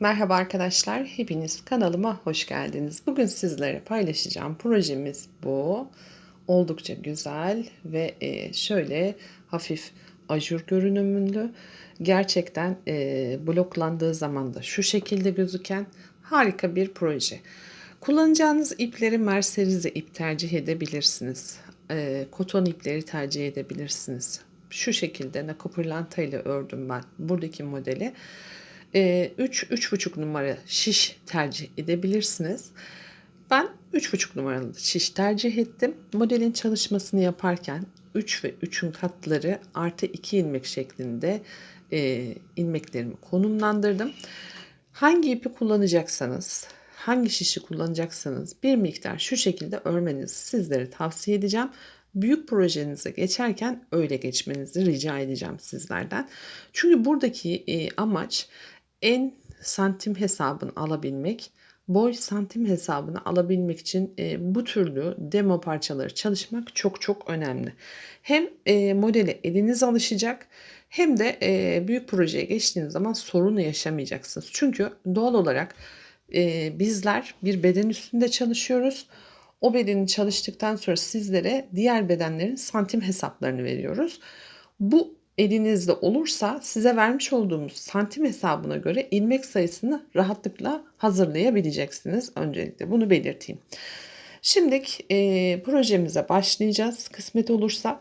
Merhaba arkadaşlar, hepiniz kanalıma hoş geldiniz. Bugün sizlere paylaşacağım projemiz bu. Oldukça güzel ve e, şöyle hafif ajur görünümlü. Gerçekten e, bloklandığı zaman da şu şekilde gözüken harika bir proje. Kullanacağınız ipleri merserize ip tercih edebilirsiniz. E, koton ipleri tercih edebilirsiniz. Şu şekilde nakopırlanta ile ördüm ben buradaki modeli. 3 3,5 numara şiş tercih edebilirsiniz. Ben 3,5 numaralı şiş tercih ettim. Modelin çalışmasını yaparken 3 ve 3'ün katları artı 2 ilmek şeklinde e, ilmeklerimi konumlandırdım. Hangi ipi kullanacaksanız, hangi şişi kullanacaksanız bir miktar şu şekilde örmenizi sizlere tavsiye edeceğim. Büyük projenize geçerken öyle geçmenizi rica edeceğim sizlerden. Çünkü buradaki e, amaç en santim hesabını alabilmek, boy santim hesabını alabilmek için e, bu türlü demo parçaları çalışmak çok çok önemli. Hem e, modele eliniz alışacak hem de e, büyük projeye geçtiğiniz zaman sorun yaşamayacaksınız. Çünkü doğal olarak e, bizler bir beden üstünde çalışıyoruz. O bedeni çalıştıktan sonra sizlere diğer bedenlerin santim hesaplarını veriyoruz. Bu elinizde olursa size vermiş olduğumuz santim hesabına göre ilmek sayısını rahatlıkla hazırlayabileceksiniz. Öncelikle bunu belirteyim. Şimdi e, projemize başlayacağız. Kısmet olursa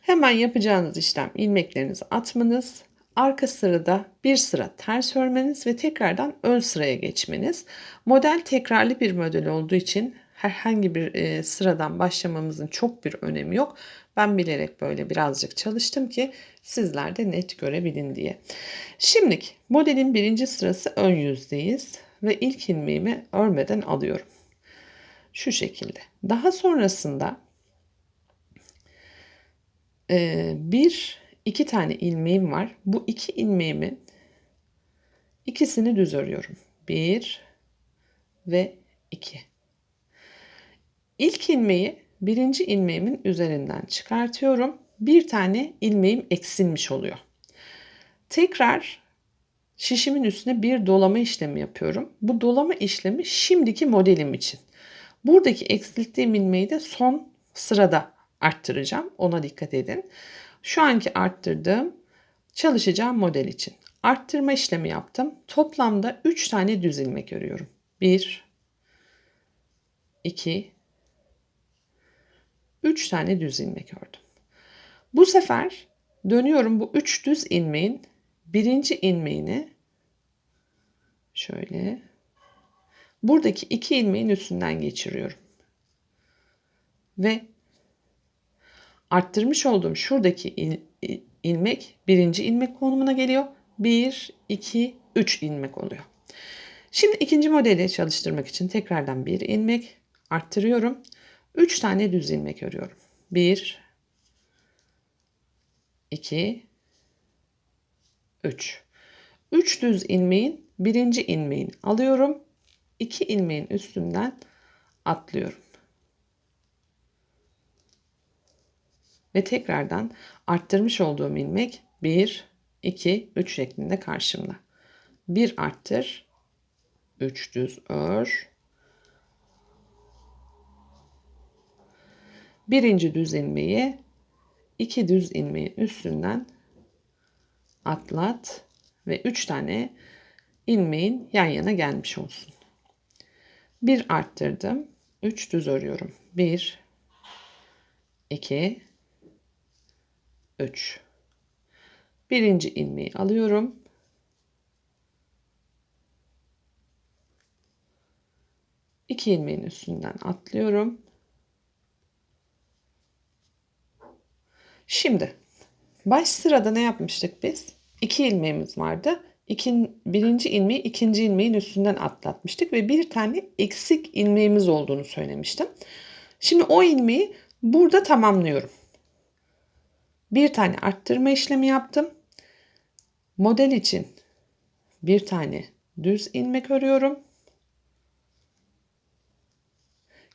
hemen yapacağınız işlem ilmeklerinizi atmanız, arka sırada bir sıra ters örmeniz ve tekrardan ön sıraya geçmeniz. Model tekrarlı bir model olduğu için herhangi bir e, sıradan başlamamızın çok bir önemi yok. Ben bilerek böyle birazcık çalıştım ki sizler de net görebilin diye. Şimdi modelin birinci sırası ön yüzdeyiz ve ilk ilmeğimi örmeden alıyorum. Şu şekilde. Daha sonrasında e, bir iki tane ilmeğim var. Bu iki ilmeğimin ikisini düz örüyorum. Bir ve iki. İlk ilmeği birinci ilmeğimin üzerinden çıkartıyorum. Bir tane ilmeğim eksilmiş oluyor. Tekrar şişimin üstüne bir dolama işlemi yapıyorum. Bu dolama işlemi şimdiki modelim için. Buradaki eksilttiğim ilmeği de son sırada arttıracağım. Ona dikkat edin. Şu anki arttırdığım çalışacağım model için. Arttırma işlemi yaptım. Toplamda 3 tane düz ilmek örüyorum. 1 2 3 tane düz ilmek ördüm. Bu sefer dönüyorum bu 3 düz ilmeğin birinci ilmeğini şöyle buradaki iki ilmeğin üstünden geçiriyorum. Ve arttırmış olduğum şuradaki il, il, ilmek birinci ilmek konumuna geliyor. 1, 2, 3 ilmek oluyor. Şimdi ikinci modeli çalıştırmak için tekrardan bir ilmek arttırıyorum. 3 tane düz ilmek örüyorum. 1 2 3 3 düz ilmeğin birinci ilmeğini alıyorum. 2 ilmeğin üstünden atlıyorum. Ve tekrardan arttırmış olduğum ilmek 1 2 3 şeklinde karşımda. 1 arttır 3 düz ör birinci düz ilmeği iki düz ilmeği üstünden atlat ve üç tane ilmeğin yan yana gelmiş olsun. Bir arttırdım. Üç düz örüyorum. Bir, iki, üç. Birinci ilmeği alıyorum. İki ilmeğin üstünden atlıyorum. Şimdi baş sırada ne yapmıştık biz? İki ilmeğimiz vardı. İkin, birinci ilmeği ikinci ilmeğin üstünden atlatmıştık ve bir tane eksik ilmeğimiz olduğunu söylemiştim. Şimdi o ilmeği burada tamamlıyorum. Bir tane arttırma işlemi yaptım. Model için bir tane düz ilmek örüyorum.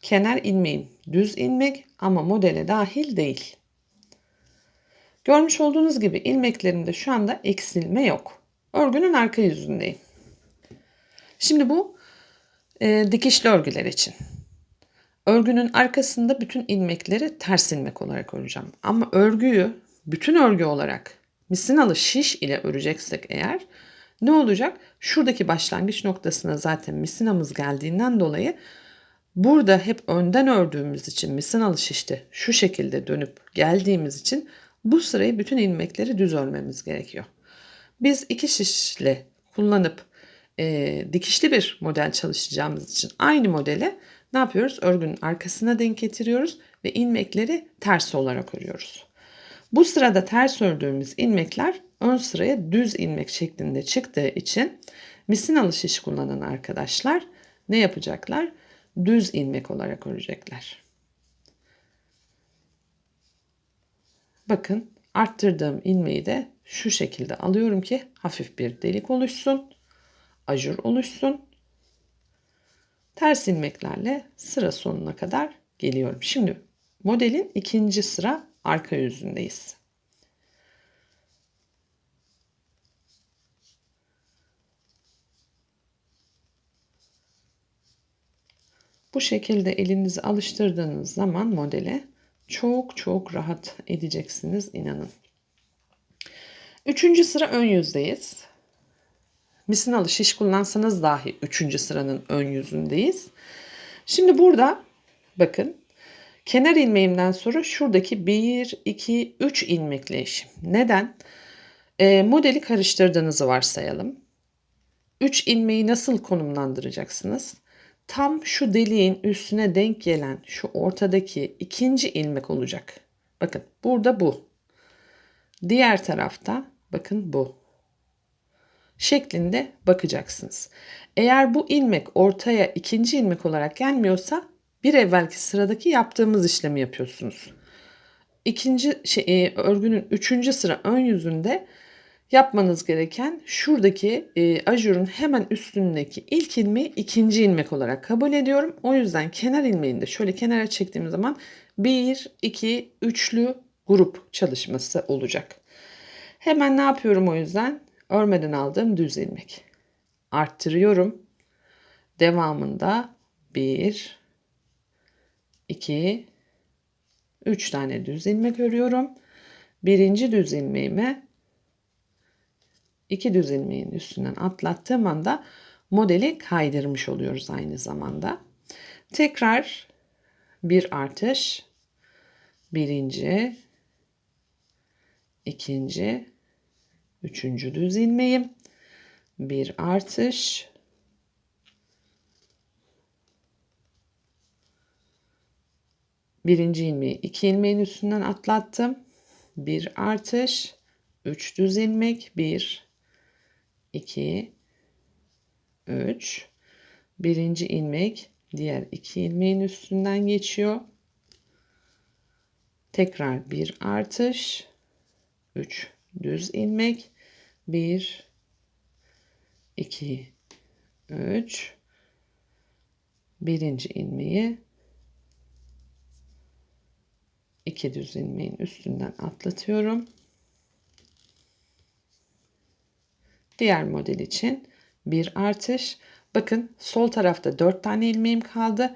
Kenar ilmeğim düz ilmek ama modele dahil değil. Görmüş olduğunuz gibi ilmeklerimde şu anda eksilme yok. Örgünün arka yüzündeyim. Şimdi bu e, dikişli örgüler için. Örgünün arkasında bütün ilmekleri ters ilmek olarak öreceğim. Ama örgüyü bütün örgü olarak misinalı şiş ile öreceksek eğer ne olacak? Şuradaki başlangıç noktasına zaten misinamız geldiğinden dolayı burada hep önden ördüğümüz için misinalı şişte şu şekilde dönüp geldiğimiz için bu sırayı bütün ilmekleri düz örmemiz gerekiyor. Biz iki şişle kullanıp e, dikişli bir model çalışacağımız için aynı modele ne yapıyoruz? Örgünün arkasına denk getiriyoruz ve ilmekleri ters olarak örüyoruz. Bu sırada ters ördüğümüz ilmekler ön sıraya düz ilmek şeklinde çıktığı için misinalı şiş kullanan arkadaşlar ne yapacaklar? Düz ilmek olarak örecekler. Bakın arttırdığım ilmeği de şu şekilde alıyorum ki hafif bir delik oluşsun. Ajur oluşsun. Ters ilmeklerle sıra sonuna kadar geliyorum. Şimdi modelin ikinci sıra arka yüzündeyiz. Bu şekilde elinizi alıştırdığınız zaman modele çok çok rahat edeceksiniz inanın. Üçüncü sıra ön yüzdeyiz. Misinalı şiş kullansanız dahi üçüncü sıranın ön yüzündeyiz. Şimdi burada bakın kenar ilmeğimden sonra şuradaki 1, 2, 3 ilmekle işim. Neden? E, modeli karıştırdığınızı varsayalım. 3 ilmeği nasıl konumlandıracaksınız? Tam şu deliğin üstüne denk gelen şu ortadaki ikinci ilmek olacak. Bakın burada bu. Diğer tarafta bakın bu. Şeklinde bakacaksınız. Eğer bu ilmek ortaya ikinci ilmek olarak gelmiyorsa bir evvelki sıradaki yaptığımız işlemi yapıyorsunuz. İkinci şey, e, örgünün üçüncü sıra ön yüzünde yapmanız gereken şuradaki e, ajurun hemen üstündeki ilk ilmeği ikinci ilmek olarak kabul ediyorum. O yüzden kenar ilmeğini de şöyle kenara çektiğim zaman 1, 2, üçlü grup çalışması olacak. Hemen ne yapıyorum o yüzden? Örmeden aldığım düz ilmek. Arttırıyorum. Devamında 1, 2, 3 tane düz ilmek örüyorum. Birinci düz ilmeğime iki düz ilmeğin üstünden atlattığım anda modeli kaydırmış oluyoruz aynı zamanda. Tekrar bir artış. Birinci, ikinci, üçüncü düz ilmeğim. Bir artış. Birinci ilmeği iki ilmeğin üstünden atlattım. Bir artış. Üç düz ilmek. Bir, 2 3 birinci ilmek diğer iki ilmeğin üstünden geçiyor. Tekrar bir artış. 3 düz ilmek. 1 2 3 birinci ilmeği iki düz ilmeğin üstünden atlatıyorum. Diğer model için bir artış. Bakın sol tarafta 4 tane ilmeğim kaldı.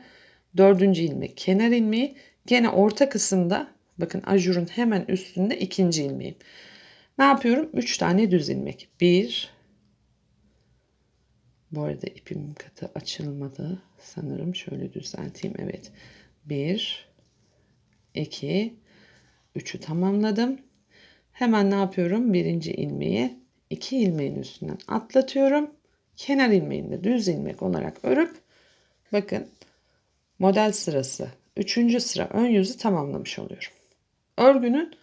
Dördüncü ilmek kenar ilmeği. Gene orta kısımda bakın ajurun hemen üstünde ikinci ilmeğim. Ne yapıyorum? 3 tane düz ilmek. 1 Bu arada ipim katı açılmadı. Sanırım şöyle düzelteyim. Evet. 1 2 3'ü tamamladım. Hemen ne yapıyorum? Birinci ilmeği 2 ilmeğin üstünden atlatıyorum. Kenar ilmeğini de düz ilmek olarak örüp bakın model sırası 3. sıra ön yüzü tamamlamış oluyorum. Örgünün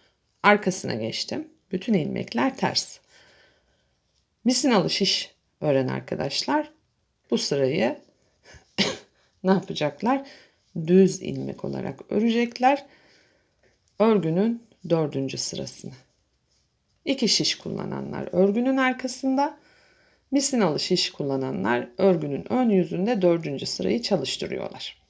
arkasına geçtim. Bütün ilmekler ters. Misinalı şiş öğren arkadaşlar. Bu sırayı ne yapacaklar? Düz ilmek olarak örecekler. Örgünün dördüncü sırasını. İki şiş kullananlar örgünün arkasında, misinalı şiş kullananlar örgünün ön yüzünde dördüncü sırayı çalıştırıyorlar.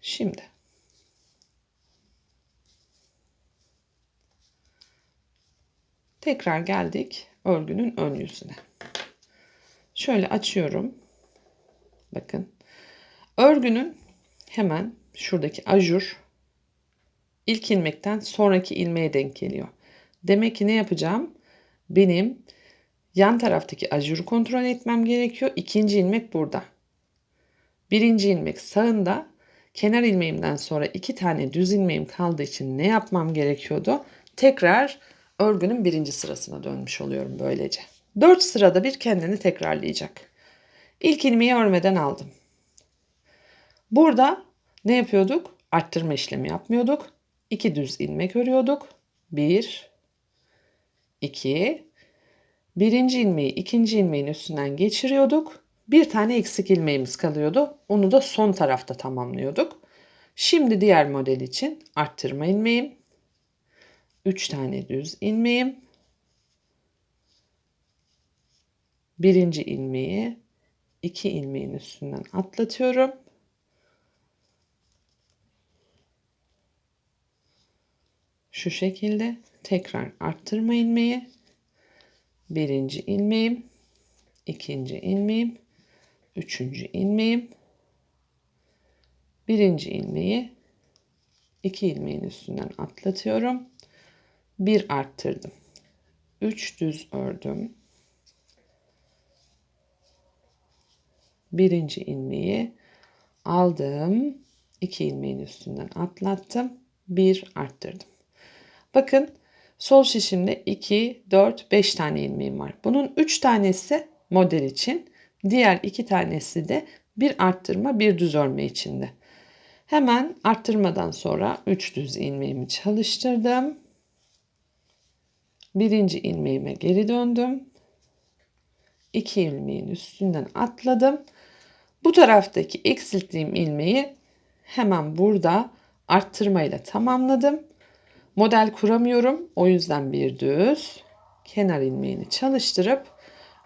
Şimdi Tekrar geldik örgünün ön yüzüne. Şöyle açıyorum. Bakın. Örgünün hemen şuradaki ajur ilk ilmekten sonraki ilmeğe denk geliyor. Demek ki ne yapacağım? Benim yan taraftaki ajuru kontrol etmem gerekiyor. İkinci ilmek burada. Birinci ilmek sağında. Kenar ilmeğimden sonra iki tane düz ilmeğim kaldığı için ne yapmam gerekiyordu? Tekrar örgünün birinci sırasına dönmüş oluyorum böylece. Dört sırada bir kendini tekrarlayacak. İlk ilmeği örmeden aldım. Burada ne yapıyorduk? Arttırma işlemi yapmıyorduk. İki düz ilmek örüyorduk. Bir, iki. Birinci ilmeği ikinci ilmeğin üstünden geçiriyorduk. Bir tane eksik ilmeğimiz kalıyordu. Onu da son tarafta tamamlıyorduk. Şimdi diğer model için arttırma ilmeğim. 3 tane düz ilmeğim. Birinci ilmeği iki ilmeğin üstünden atlatıyorum. Şu şekilde tekrar arttırma ilmeği. Birinci ilmeğim, ikinci ilmeğim, üçüncü ilmeğim, birinci ilmeği iki ilmeğin üstünden atlatıyorum. Bir arttırdım. Üç düz ördüm. Birinci ilmeği aldım. iki ilmeğin üstünden atlattım. Bir arttırdım. Bakın sol şişimde 2, 4, 5 tane ilmeğim var. Bunun 3 tanesi model için. Diğer 2 tanesi de bir arttırma bir düz örme içinde. Hemen arttırmadan sonra 3 düz ilmeğimi çalıştırdım. Birinci ilmeğime geri döndüm. 2 ilmeğin üstünden atladım. Bu taraftaki eksilttiğim ilmeği hemen burada arttırmayla tamamladım. Model kuramıyorum. O yüzden bir düz kenar ilmeğini çalıştırıp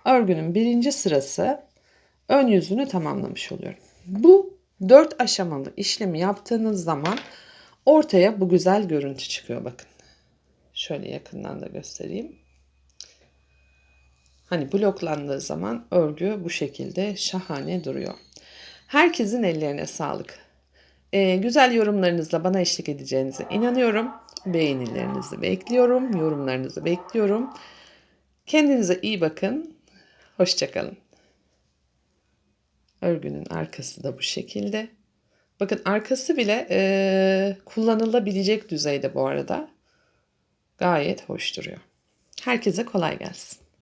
örgünün birinci sırası ön yüzünü tamamlamış oluyorum. Bu dört aşamalı işlemi yaptığınız zaman ortaya bu güzel görüntü çıkıyor bakın. Şöyle yakından da göstereyim. Hani bloklandığı zaman örgü bu şekilde şahane duruyor. Herkesin ellerine sağlık. Ee, güzel yorumlarınızla bana eşlik edeceğinize inanıyorum. Beğenilerinizi bekliyorum, yorumlarınızı bekliyorum. Kendinize iyi bakın. Hoşçakalın. Örgünün arkası da bu şekilde. Bakın arkası bile e, kullanılabilecek düzeyde bu arada. Gayet hoş duruyor. Herkese kolay gelsin.